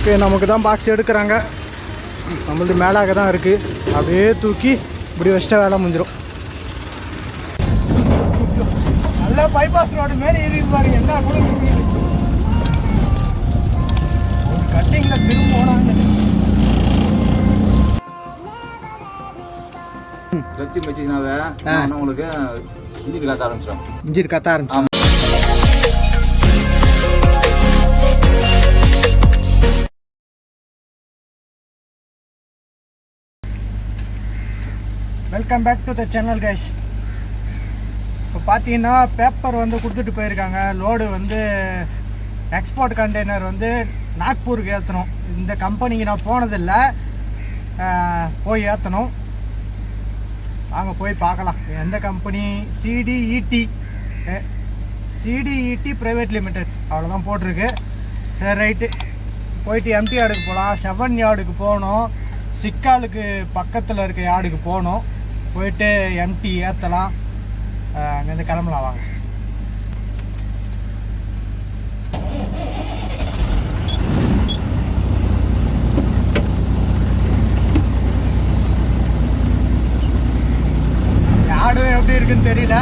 Okay நமக்கு தான் box எடுக்கிறாங்க. நம்மளது மேலாக தான் இருக்குது அப்படியே தூக்கி இப்படி வச்சிட்டா வேலை முடிஞ்சிடும் நல்லா பைபாஸ் ரோடு மாரி இருக்குது பாருங்க. என்ன கூட ஒரு கட்டிங்கில் திரும்ப போனாங்க உங்களுக்கு இஞ்சி காத்த ஆரம்பிச்சிடும் இன்ஜின் கத்த ஆரம்பிச்சு welcome back to the channel guys இப்போ பார்த்தீங்கன்னா பேப்பர் வந்து கொடுத்துட்டு போயிருக்காங்க. லோடு வந்து எக்ஸ்போர்ட் கண்டெய்னர் வந்து நாக்பூருக்கு ஏற்றணும் இந்த கம்பெனிக்கு நான் போனதில்லை. போய் ஏற்றணும் வாங்க போய் பார்க்கலாம். எந்த company CDET CDET private limited அவ்வளோதான் போட்டிருக்கு. சரி ரைட்டு போயிட்டு எம்டி யார்டுக்கு போகலாம். செவன் யார்டுக்கு போகணும். சிக்காலுக்கு பக்கத்தில் இருக்க யார்டுக்கு போகணும். போயிட்டு எம்டி ஏற்றலாம் அங்கேருந்து கிளம்பலாம் வாங்க. யார்டும் எப்படி இருக்குன்னு தெரியல.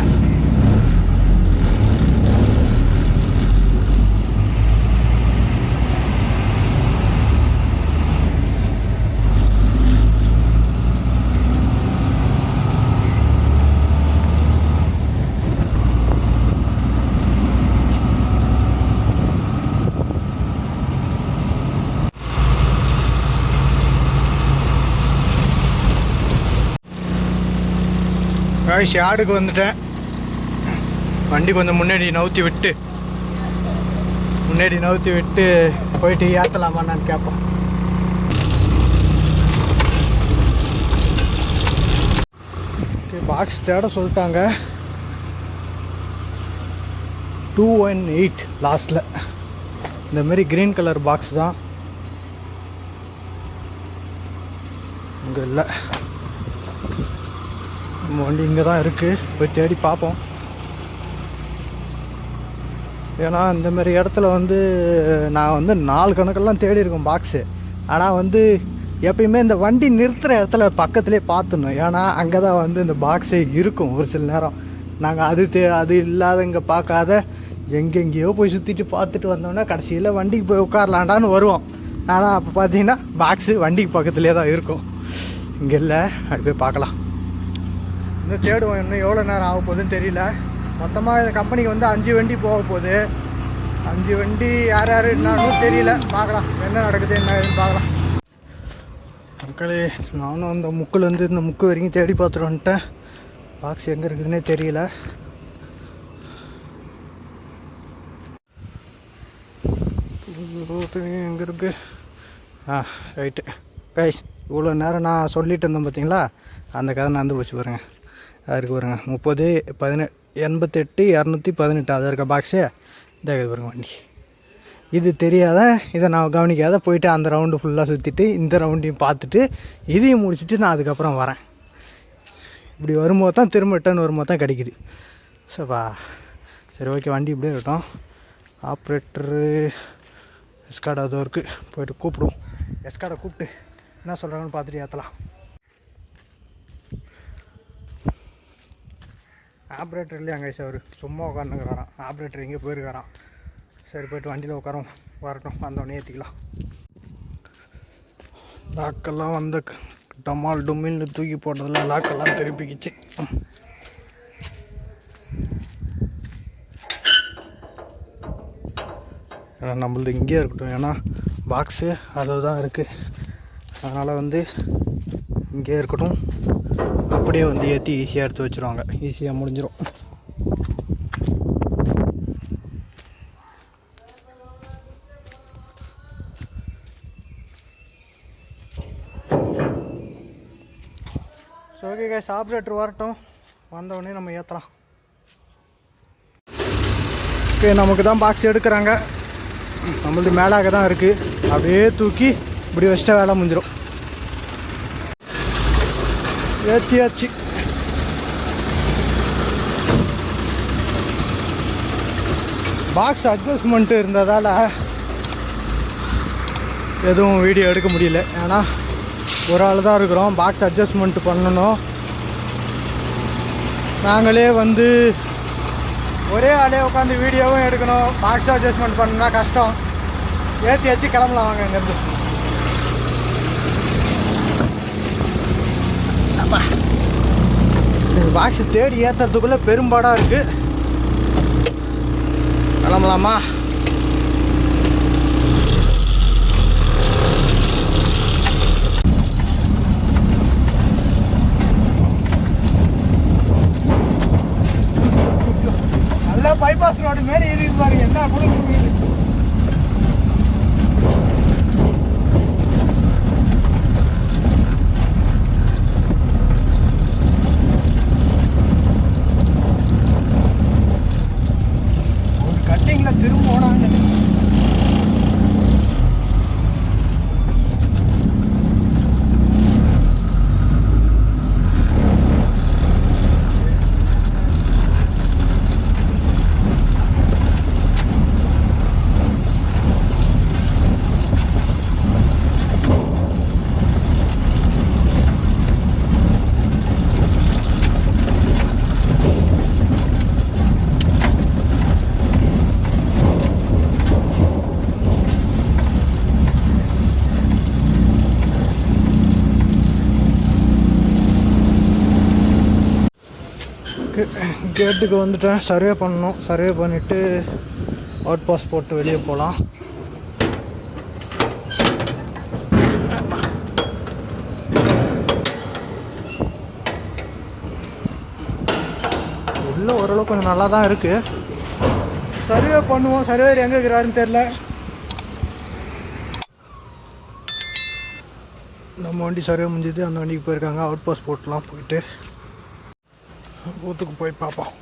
காய்ஸ் யார்டுக்கு வந்துட்டேன்? வண்டி கொஞ்சம் முன்னாடி நவுத்தி விட்டு முன்னாடி நவுத்தி விட்டு போயிட்டு ஏற்றலாமான்னு கேட்போம். பாக்ஸ் தேட சொல்லிட்டாங்க. டூ ஒன் எயிட் லாஸ்ட்டில் இந்தமாரி க்ரீன் கலர் பாக்ஸ் தான். இங்கே இல்லை. நம்ம வண்டி இங்கே தான் இருக்குது போய் தேடி பார்ப்போம். ஏன்னா இந்த மாதிரி இடத்துல வந்து நான் வந்து நாலு கணக்கெல்லாம் தேடி இருக்கேன் பாக்ஸு ஆனால் வந்து எப்பயுமே இந்த வண்டி நிறுத்துகிற இடத்துல பக்கத்துலேயே பார்த்துடணும். ஏன்னா அங்கே தான் வந்து இந்த பாக்ஸே இருக்கும் ஒரு சில நேரம். நாங்கள் அது தே அது இல்லாத இங்கே பார்க்காத எங்கெங்கேயோ போய் சுற்றிட்டு பார்த்துட்டு வந்தோம்னா கடைசியில் வண்டிக்கு போய் உட்காரலாண்டான்னு வருவோம். ஆனால் அப்போ பார்த்தீங்கன்னா பாக்ஸு வண்டிக்கு பக்கத்துலேயே தான் இருக்கும். இங்கே இல்லை அப்படி போய் பார்க்கலாம். இன்னும் தேடுவோம் இன்னும் எவ்வளோ நேரம் ஆக போகுதுன்னு தெரியல. மொத்தமாக இந்த கம்பெனிக்கு வந்து அஞ்சு வண்டி போக போகுது. அஞ்சு வண்டி யார் யார் என்னன்னு தெரியல. பார்க்கலாம். என்ன நடக்குது என்ன ஏதுன்னு பார்க்கலாம். மக்களே நானும் அந்த முக்குலேருந்து இந்த முக்கு வரைக்கும் தேடி பார்த்துட்டு வந்துட்டேன் பாக்ஸ் எங்கே இருக்குதுன்னே தெரியல. எங்கே இருக்கு? ஆ ரைட்டு கைஸ் இவ்வளோ நேரம் நான் சொல்லிட்டு இருந்தேன் பார்த்தீங்களா? அந்த கதை நடந்து போச்சு பாருங்கள் அதுக்கு பாருங்க. முப்பது பதினெட்டு எண்பத்தெட்டு இரநூத்தி பதினெட்டு அது இருக்க பாக்ஸு இந்த இது பாருங்க வண்டி. இது தெரியாத இதை நான் கவனிக்காத போயிட்டு அந்த ரவுண்டு ஃபுல்லாக சுற்றிட்டு இந்த ரவுண்டையும் பார்த்துட்டு இதையும் முடிச்சுட்டு நான் அதுக்கப்புறம் வரேன். இப்படி வரும்போது தான் திரும்ப ரிட்டர்ன் வரும்போது தான் கிடைக்குது. சப்பா சரி ஓகே வண்டி இப்படியே இருக்கட்டும். ஆப்ரேட்டரு எஸ்கார்டு அதோ இருக்குது போயிட்டு கூப்பிடுவோம். எஸ்கார்டை கூப்பிட்டு என்ன சொல்கிறாங்கன்னு பார்த்துட்டு ஏற்றலாம் ஆப்ரேட்டர் இல்லையா அங்கே அவர் சும்மா உட்காந்துக்கிறாராம் ஆப்ரேட்டர் எங்கே போயிருக்காராம். சரி போயிட்டு வண்டியில் உட்காரோம். வரட்டும் வந்தோடனே ஏற்றிக்கலாம் லாக்கெல்லாம் வந்த டமால் டுமில்னு தூக்கி போட்டதில் லாக்கெல்லாம் திருப்பிக்கிச்சு. ஏன்னா நம்மளது இங்கேயே இருக்கட்டும். ஏன்னா பாக்ஸு அது தான் இருக்குது அதனால் வந்து இங்கேயே இருக்கட்டும். அப்படியே வந்து ஏற்றி ஈஸியாக எடுத்து வச்சுருவாங்க. ஈஸியாக முடிஞ்சிடும் ஸோ ஓகே கேஸ் ஆப்ரேட்டர் வரட்டும். வந்தவுடனே நம்ம ஏற்றலாம் ஓகே நமக்கு தான் பாக்ஸ் எடுக்கிறாங்க. நம்மளது மேலாக தான் இருக்குது அப்படியே தூக்கி இப்படி வச்சுட்டா வேலை முடிஞ்சிடும் ஏற்றியாச்சு பாக்ஸ் அட்ஜஸ்ட்மெண்ட் இருந்ததால் எதுவும் வீடியோ எடுக்க முடியல. ஏன்னா ஒரு ஆள் தான் இருக்கிறோம். பாக்ஸ் அட்ஜஸ்ட்மெண்ட் பண்ணணும். நாங்களே வந்து ஒரே ஆளே உட்காந்து வீடியோவும் எடுக்கணும். பாக்ஸ் அட்ஜஸ்ட்மெண்ட் பண்ணால் கஷ்டம். ஏற்றி வச்சு கிளம்பலாம் வாங்க இங்கேருந்து. பாக்ஸ் தேடி ஏற்றுறதுக்குள்ளே பெரும்பாடாக இருக்குது கிளம்பலாமா? நல்ல பைபாஸ் ரோடு மாரி இருக்குது பாருங்க என்ன கூட ஒரு கேட்டுக்கு வந்துட்டேன். சர்வே பண்ணணும். சர்வே பண்ணிவிட்டு அவுட் பாஸ் போட்டு வெளியே போகலாம் உள்ளே ஓரளவு கொஞ்சம் நல்லா தான் இருக்குது சர்வே பண்ணுவோம். சர்வேர் எங்கே இருக்கிறாருன்னு தெரில நம்ம வண்டி சர்வே முடிஞ்சது. அந்த வண்டிக்கு போயிருக்காங்க. அவுட் பாஸ் போட்டுலாம் போயிட்டு. பூத்துக்கு போய் பார்ப்போம்.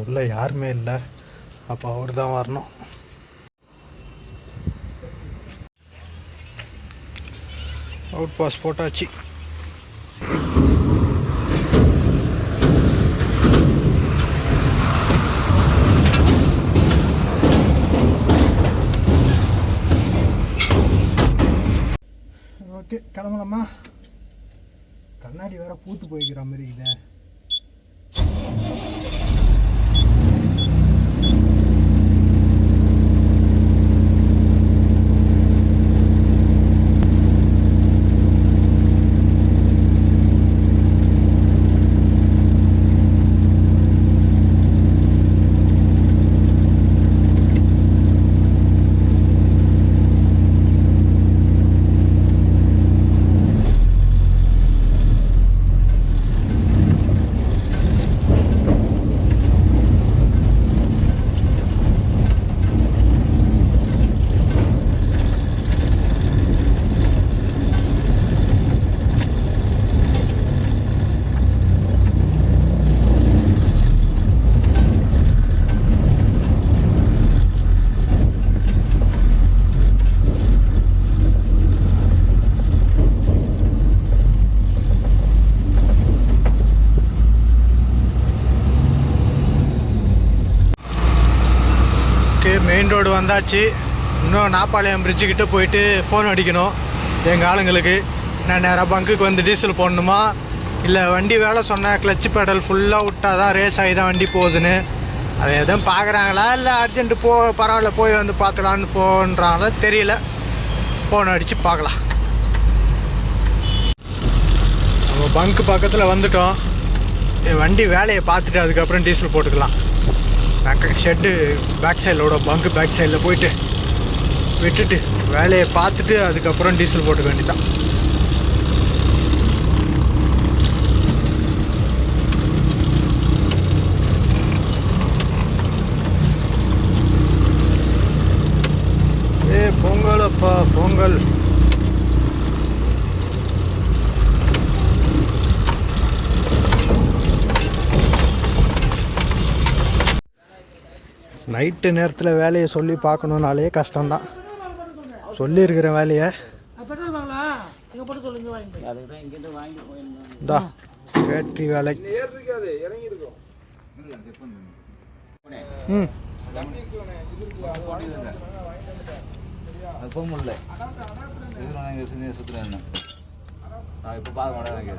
உள்ள யாருமே இல்லை. அப்போ அவர் தான் வரணும். அவுட் பாஸ் போட்டாச்சு ஓகே கிளம்பலாமா கண்ணாடி வேற பூத்து போய்க்கிற மாதிரி இருக்குதே ஓகே மெயின் ரோடு வந்தாச்சு. இன்னும் நாப்பாளையம் bridge கிட்டே போயிட்டு ஃபோன் அடிக்கணும். எங்கள் ஆளுங்களுக்கு. நான் நேராக பங்குக்கு வந்து டீசல் போடணுமா? இல்லை வண்டி வேலை சொன்னேன் கிளச் பெடல் ஃபுல்லாக விட்டா தான் ரேஸ் ஆகி தான் வண்டி போகுதுன்னு. அதை எதுவும் பார்க்குறாங்களா இல்லை அர்ஜென்ட்டு போ பரவாயில்ல போய் வந்து பார்த்துக்கலான்னு போன்றாங்களா? தெரியல. ஃபோன் அடித்து பார்க்கலாம். நம்ம பங்கு பக்கத்தில் வந்துட்டோம். என் வண்டி வேலையை பார்த்துட்டு அதுக்கப்புறம் டீசல் போட்டுக்கலாம். பேக் ஷெட்டு பேக் சைடிலோட பங்கு பேக் சைடில் போயிட்டு விட்டுட்டு வேலையை பார்த்துட்டு அதுக்கப்புறம் டீசல் போட்டுக்க வேண்டியதான் நைட்டு நேரத்தில் வேலையை சொல்லி பார்க்கணுன்னாலே கஷ்டம்தான். சொல்லியிருக்கிற வேலையை. தான் இந்தா பேட்டரி வேலை. ம். போக முடியல சுற்றுறேன் இப்போ பார்க்க மாட்டேன் எனக்கு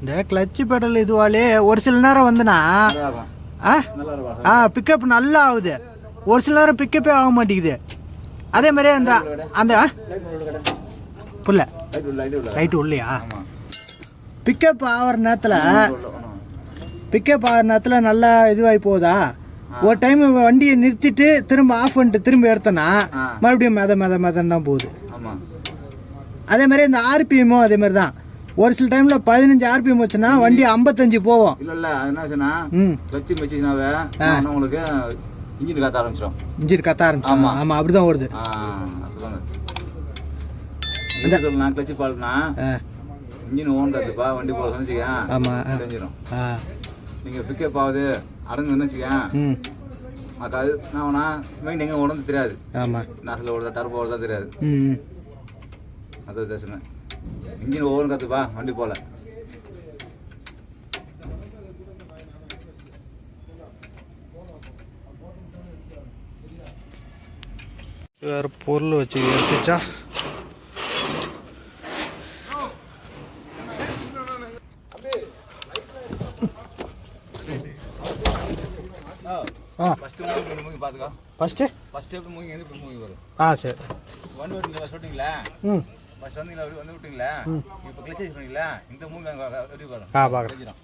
இந்த கிளச்சு பெடல் இதுவாலே ஒரு சில நேரம் வந்துனா ஆ? பிக்கப் நல்லா ஆகுது ஒரு சில நேரம் பிக்கப்பே ஆக மாட்டேங்குது. அதே மாதிரி அந்த அந்த புல்ல. ரைட்டு உள்ளையா? பிக்கப் ஆகிற நேரத்தில் பிக்கப் ஆகிற நேரத்தில் நல்லா இதுவாகி போகுதா? ஒரு டைம் வண்டியை நிறுத்திட்டு திரும்ப ஆஃப் பண்ணிட்டு திரும்ப எடுத்தோன்னா. மறுபடியும் மெத மெத மெதன்னு தான் போகுது. அதே மாதிரி இந்த ஆர்பிஎம்மும் அதே மாதிரி தான். ஒரு சில டைமில் பதினஞ்சு ஆர்பிஎம் வச்சுன்னா வண்டி ஐம்பத்தஞ்சு போவோம். இல்லை இல்லை அது என்ன ஆச்சுன்னா ம். கிளச்சு வச்சுச்சுனாவே உங்களுக்கு இன்ஜின் காத்த ஆரம்பிச்சிடும் இன்ஜின் கத்த ஆரம்பிச்சு ஆமா. ஆமாம் அப்படி தான் ஓடுது சொல்லுங்க. சொல்லலாம் கிளச்சு பால்னா இன்ஜின் ஓன் கத்துப்பா வண்டி போல சொன்னிச்சிக்க ஆமாம் தெரிஞ்சிடும் ஆ. நீங்கள் பிக்கப் ஆகுது அடங்குன்னு வச்சுக்க ம். மற்ற அது நான் மைண்ட் எங்கே உடம்பு தெரியாது. ஆமாம் நாசில் ஓடுற டர்போ ஓடுறதா தெரியாது. அது வித்தியாசமே இன்ஜின் ஓவன் கற்றுப்பா வண்டி போல. வேறு பொருள் வச்சு எடுத்துச்சா? ஆ. ஃபஸ்ட்டு ஃபஸ்ட்டு எப்படி மூவி வந்து இப்படி மூவி வரும் ஆ சரி. வண்டி விட்டீங்களா சொல்லிட்டீங்களா ம். வந்தீங்களா அப்படி வந்து விட்டீங்களா? இப்போ கிளச்சேஜ் பண்ணீங்களா இந்த மூவி எப்படி வரும் ஆ பார்க்குறேன்.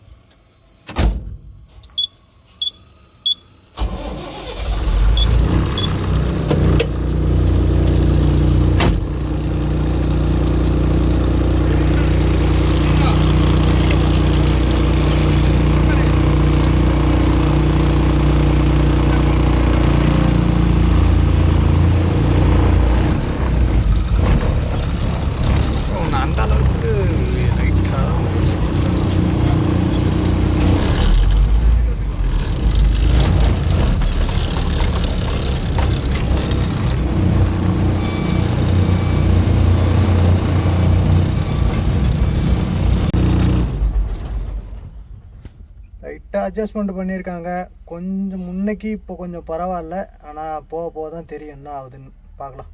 அட்ஜஸ்ட்மெண்ட் பண்ணியிருக்காங்க. கொஞ்சம் முன்னைக்கு இப்போ கொஞ்சம் பரவாயில்ல. ஆனால் போக போக தான் தெரியும் என்ன ஆகுதுன்னு. பார்க்கலாம்.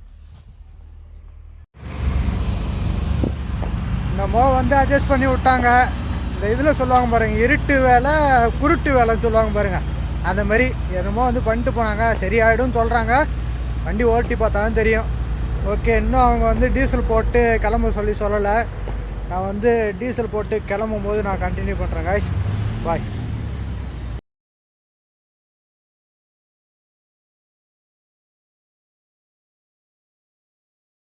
என்னமோ வந்து அட்ஜஸ்ட் பண்ணி விட்டாங்க. இந்த இதில் சொல்லுவாங்க பாருங்கள் இருட்டு வேலை குருட்டு வேலைன்னு சொல்லுவாங்க பாருங்கள் அந்த மாதிரி என்னமோ வந்து பண்ணிட்டு போனாங்க. சரியாயிடும் சொல்கிறாங்க வண்டி ஓட்டி பார்த்தா தான் தெரியும். ஓகே இன்னும் அவங்க வந்து டீசல் போட்டு கிளம்ப சொல்லி சொல்லலை. நான் வந்து டீசல் போட்டு கிளம்பும் போது நான் கண்டினியூ பண்ணுறேன் காய்ஸ் பாய்